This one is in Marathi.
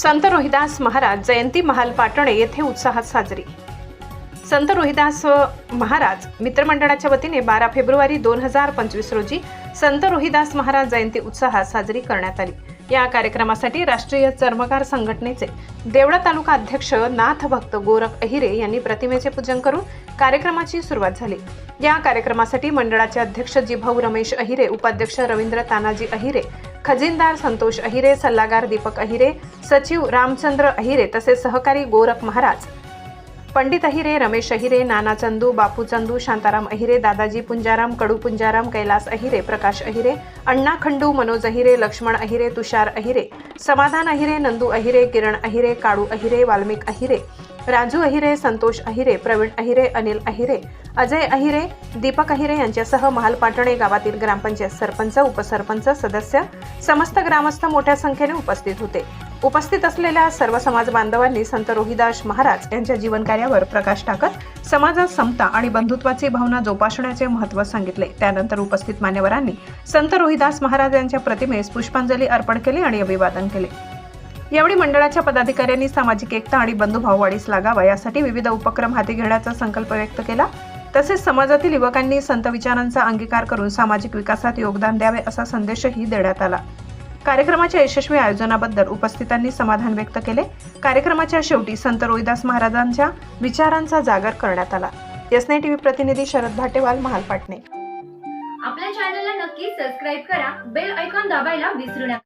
संत रोहिदास महाराज जयंती महाल पाटणे येथे उत्साहात साजरी. संत रोहिदास महाराज मित्रमंडळाच्या वतीने बारा फेब्रुवारी दोन हजार पंचवीस रोजी संत रोहिदास महाराज जयंती उत्साहात साजरी करण्यात आली. या कार्यक्रमासाठी राष्ट्रीय चर्मकार संघटनेचे देवळा तालुका अध्यक्ष नाथ भक्त गोरख अहिरे यांनी प्रतिमेचे पूजन करून कार्यक्रमाची सुरुवात झाली. या कार्यक्रमासाठी मंडळाचे अध्यक्ष जिभाऊ रमेश अहिरे उपाध्यक्ष रवींद्र तानाजी अहिरे खजिनदार संतोष अहिरे सल्लागार दीपक अहिरे सचिव रामचंद्र अहिरे तसेच सहकारी गोरख महाराज. पंडित अहिरे रमेश अहिरे नाना चंदू बापू चंदू शांताराम अहिरे दादाजी पुंजाराम कडू पुंजाराम कैलास अहिरे प्रकाश अहिरे अण्णा खंडू मनोज अहिरे लक्ष्मण अहिरे तुषार अहिरे समाधान अहिरे नंदू अहिरे किरण अहिरे काळू अहिरे वाल्मिक अहिरे राजू अहिरे संतोष अहिरे प्रवीण अहिरे अनिल अहिरे अजय अहिरे दीपक अहिरे यांच्यासह महालपाटणे गावातील ग्रामपंचायत सरपंच उपसरपंच सदस्य समस्त ग्रामस्थ मोठ्या संख्येने उपस्थित होते. उपस्थित असलेल्या सर्व समाज बांधवांनी संत रोहिदास महाराज यांच्या जीवनकार्यावर प्रकाश टाकत समाजात समता आणि बंधुत्वाची भावना जोपासण्याचे महत्त्व सांगितले. त्यानंतर उपस्थित मान्यवरांनी संत रोहिदास महाराज यांच्या प्रतिमेस पुष्पांजली अर्पण केली आणि अभिवादन केले. यावेळी मंडळाच्या पदाधिकाऱ्यांनी सामाजिक एकता आणि बंधुभाव वाढीस लागावा यासाठी विविध उपक्रम हाती घेण्याचा संकल्प व्यक्त केला. तसेच समाजातील युवकांनी संत विचारांचा अंगीकार करून सामाजिक विकासात योगदान द्यावे असा संदेशही देण्यात आला. कार्यक्रमाच्या यशस्वी आयोजनाबद्दल उपस्थितांनी समाधान व्यक्त केले. कार्यक्रमाच्या शेवटी संत रोहिदास महाराजांच्या विचारांचा जागर करण्यात आला. एसने टीव्ही प्रतिनिधी शरद भाटेवाल महालपाटणे आपल्या चॅनलला नक्की सबस्क्राईब करा. बेल ऐकॉन दाबायला विसरू नका.